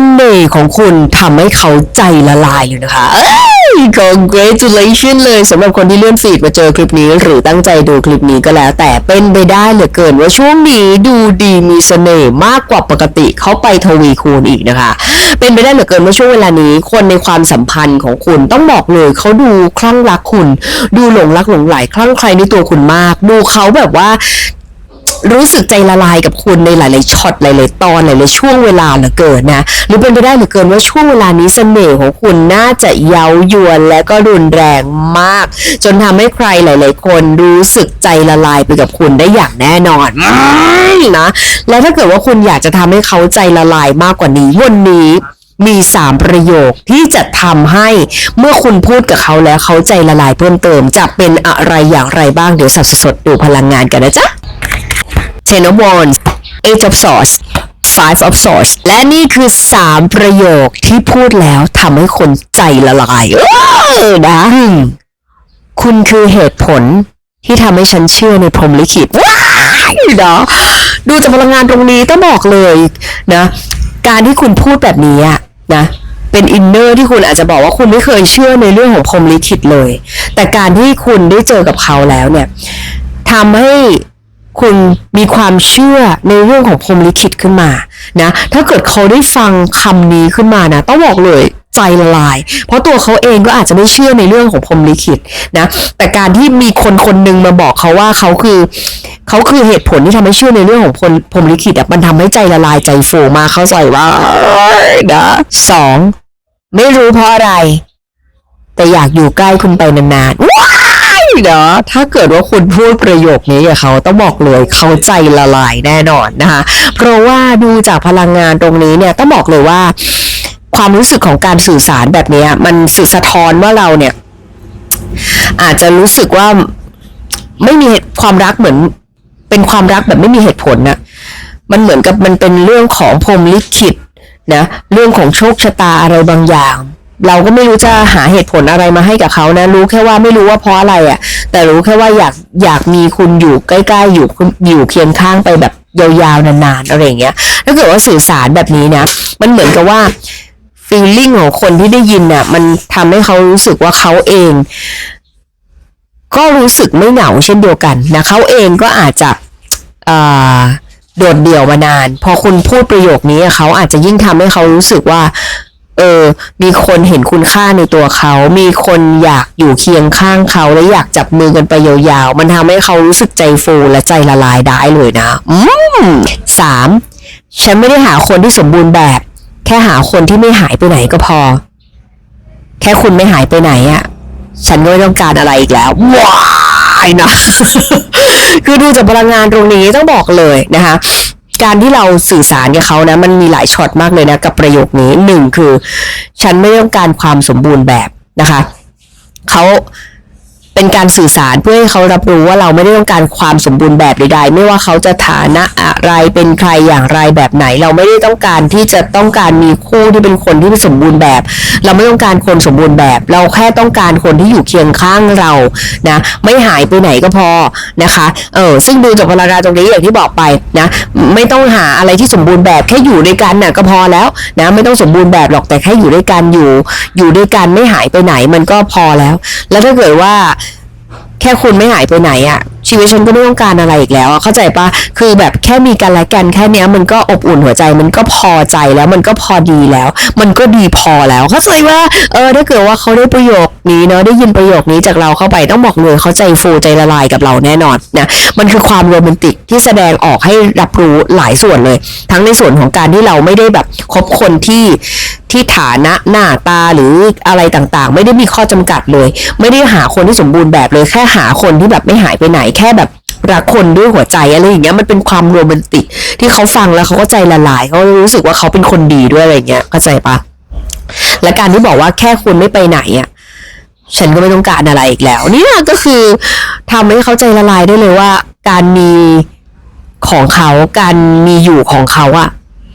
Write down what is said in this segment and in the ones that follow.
น่ห์ของคุณทำให้เขาใจละลายเลยนะคะเอ้ย congratulation เลยสำหรับคนที่เลื่อนฟีดมาเจอคลิปนี้ หรือตั้งใจดูคลิปนี้ก็แล้ว แต่เป็นไปได้เหลือเกินว่าช่วงนี้ดูดีมีเสน่ห์มากกว่าปกติเขาไปทวีคูณอีกนะคะ เป็นไปได้เหลือเกินว่าช่วงเวลานี้คนในความสัมพันธ์ของคุณต้องบอกเลยเขาดูคลั่งรักคุณ ดูหลงรักหลงไหลคลั่งใครในตัวคุณมาก ดูเขาแบบว่า รู้สึกใจละลายกับคุณในหลาย ๆช็อตหลาย ๆ ตอนหลาย ๆ ช่วงเวลาเหลือเกินนะ หรือเป็นไปได้เหลือเกินว่าช่วงเวลานี้เสน่ห์ของคุณน่าจะเย้ายวนและก็รุนแรงมาก จนทำให้ใครหลาย ๆ คนรู้สึกใจละลายไปกับคุณได้อย่างแน่นอนนะและถ้าเกิดว่าคุณอยากจะทำให้เขาใจละลายมากกว่านี้วันนี้มีสามประโยคที่จะทำให้เมื่อคุณพูดกับเขาแล้วเขาใจละลายเพิ่มเติม จะเป็นอะไรอย่างไรบ้างเดี๋ยวสับสดดูพลังงานกันนะจ๊ะ Ten of Wands Eight of Swords Five of Swords และนี่คือสามประโยคที่พูดแล้วทำให้คนใจละลายเออนะหนึ่งคุณคือเหตุผลที่ทำให้ฉันเชื่อในพรหมลิขิตว้ายนะดูจากพลังงานตรงนี้ต้องบอกเลยนะ การที่คุณพูดแบบนี้นะเป็นอินเนอร์ที่คุณอาจจะบอกว่าคุณไม่เคยเชื่อในเรื่องของพรหมลิขิตเลย แต่การที่คุณได้เจอกับเขาแล้วเนี่ยทำให้ คุณมีความเชื่อในเรื่องของพรมลิขิตขึ้นมานะถ้าเกิดเขาได้ฟังคำนี้ขึ้นมานะต้องบอกเลยใจละลาย เพราะตัวเขาเองก็อาจจะไม่เชื่อในเรื่องของพรมลิขิตนะแต่การที่มีคนคนหนึ่งมาบอกเขาว่าเขาคือเขาคือเหตุผลที่ทำให้เชื่อในเรื่องของพรมพรมลิขิตอะมันทำให้ใจละลายใจโฟมาเข้าใจว่านะสองไม่รู้เพราะอะไร แต่อยากอยู่ใกล้คุณไปนานๆ เนาะถ้าเกิดว่าคุณพูดประโยคนี้กับเขาต้องบอกเลยเขาใจละลายแน่นอนนะคะ เพราะว่าดูจากพลังงานตรงนี้เนี่ยต้องบอกเลยว่า ความรู้สึกของการสื่อสารแบบนี้มันสื่อสะท้อนว่าเราเนี่ย อาจจะรู้สึกว่าไม่มีความรักเหมือน เป็นความรักแบบไม่มีเหตุผลนะมันเหมือนกับมันเป็นเรื่องของพรมลิขิตนะเรื่องของโชคชะตาอะไรบางอย่าง เราก็ไม่รู้จะหาเหตุผลอะไรมาให้กับเขานะ รู้แค่ว่าไม่รู้ว่าเพราะอะไรอะ่ะ แต่รู้แค่ว่าอยากอยากมีคุณอยู่ใกล้ๆอยู่อยู่เคียงข้างไปแบบยาวๆนานๆอะไรอย่างเงี้ยถ้าเกิดว่าสื่อสารแบบนี้นะมันเหมือนกับว่าฟีลลิ่งของคนที่ได้ยินน่ะ มันทำให้เขารู้สึกว่าเขาเอง ก็รู้สึกไม่เหงาเช่นเดียวกันนะเขาเองก็อาจจะโดดเดี่ยวมานาน พอคุณพูดประโยคนี้เขาอาจจะยิ่งทำให้เขารู้สึกว่า เออ มีคนเห็นคุณค่าในตัวเขา มีคนอยากอยู่เคียงข้างเขาและอยากจับมือกันไปยาวๆ มันทำให้เขารู้สึกใจฟูและใจละลายได้เลยนะ อืมสามฉันไม่ได้หาคนที่สมบูรณ์แบบ แค่หาคนที่ไม่หายไปไหนก็พอ แค่คุณไม่หายไปไหนอะฉันก็ไม่ต้องการอะไรอีกแล้ว ว้ายนะ คือดูจากพลังงานตรงนี้ต้องบอกเลยนะคะ การที่เราสื่อสารกับเขานะ มันมีหลายช็อตมากเลยนะ กับประโยคนี้หนึ่งคือ ฉันไม่ต้องการความสมบูรณ์แบบนะคะเขาเป็นการสื่อสารเพื่อให้เขารับรู้ว่าเราไม่ได้ต้องการความสมบูรณ์แบบใดๆ ไม่ว่าเขาจะฐานะอะไรเป็นใครอย่างไรแบบไหน เราไม่ได้ต้องการที่จะต้องการมีคู่ที่เป็นคนที่สมบูรณ์แบบ เราไม่ต้องการคนสมบูรณ์แบบ เราแค่ต้องการคนที่อยู่เคียงข้างเรานะไม่หายไปไหนก็พอนะคะ เออซึ่งดูจากพลังงานตรงนี้อย่างที่บอกไปนะไม่ต้องหาอะไรที่สมบูรณ์แบบแค่อยู่ด้วยกันน่ะก็พอแล้วนะไม่ต้องสมบูรณ์แบบหรอกแต่แค่อยู่ด้วยกันอยู่ อยู่ด้วยกันไม่หายไปไหนมันก็พอแล้ว แล้วถ้าเกิดว่าแค่คุณไม่หายไปไหนอะ ชีวิตฉันก็ไม่ต้องการอะไรอีกแล้วเข้าใจปะคือแบบแค่มีกันและกันแค่เนี้ยมันก็อบอุ่นหัวใจมันก็พอใจแล้วมันก็พอดีแล้ว มันก็ดีพอแล้วเข้าใจว่าเออถ้าเกิดว่าเขาได้ประโยคนี้เนาะได้ยินประโยคนี้จากเราเข้าไปต้องบอกเลยเขาใจฟูใจละลายกับเราแน่นอนนะมันคือความโรแมนติกที่แสดงออกให้รับรู้หลายส่วนเลย ทั้งในส่วนของการที่เราไม่ได้แบบคบคนที่ที่ฐานะหน้าตาหรืออะไรต่างๆ ไม่ได้มีข้อจำกัดเลย ไม่ได้หาคนที่สมบูรณ์แบบเลยแค่หาคนที่แบบไม่หายไปไหนแค่แบบรักคนด้วยหัวใจอะไรอย่างเงี้ยมันเป็นความโรแมนติกที่เขาฟังแล้วเขาก็ใจละลายเขารู้สึกว่าเขาเป็นคนดีด้วยอะไรเงี้ยเข้าใจปะและการที่บอกว่าแค่คุณไม่ไปไหนอะฉันก็ไม่ต้องการอะไรอีกแล้วนี่ก็คือทำให้เขาใจละลายได้เลยว่า การมีของเขาการมีอยู่ของเขาอะ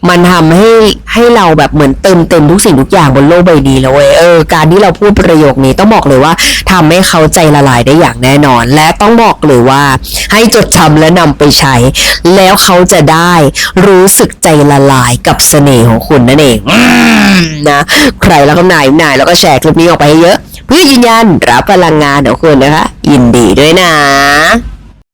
มันทำให้ให้เราแบบเหมือนเติมเต็มทุกสิ่งทุกอย่างบนโลกใบนี้แล้วเว้ยเออการที่เราพูดประโยคนี้ต้องบอกเลยว่าทำให้เขาใจละลายได้อย่างแน่นอน และต้องบอกเลยว่า ให้จดจำและนำไปใช้ แล้วเขาจะได้รู้สึกใจละลายกับเสน่ห์ของคุณนั่นเองอนะใครแล้วก็นายนายแล้วก็แชร์คลิปนี้ออกไปให้เยอะ เพื่อยืนยันรับพลังงานของคุณนะคะยินดีด้วยนะ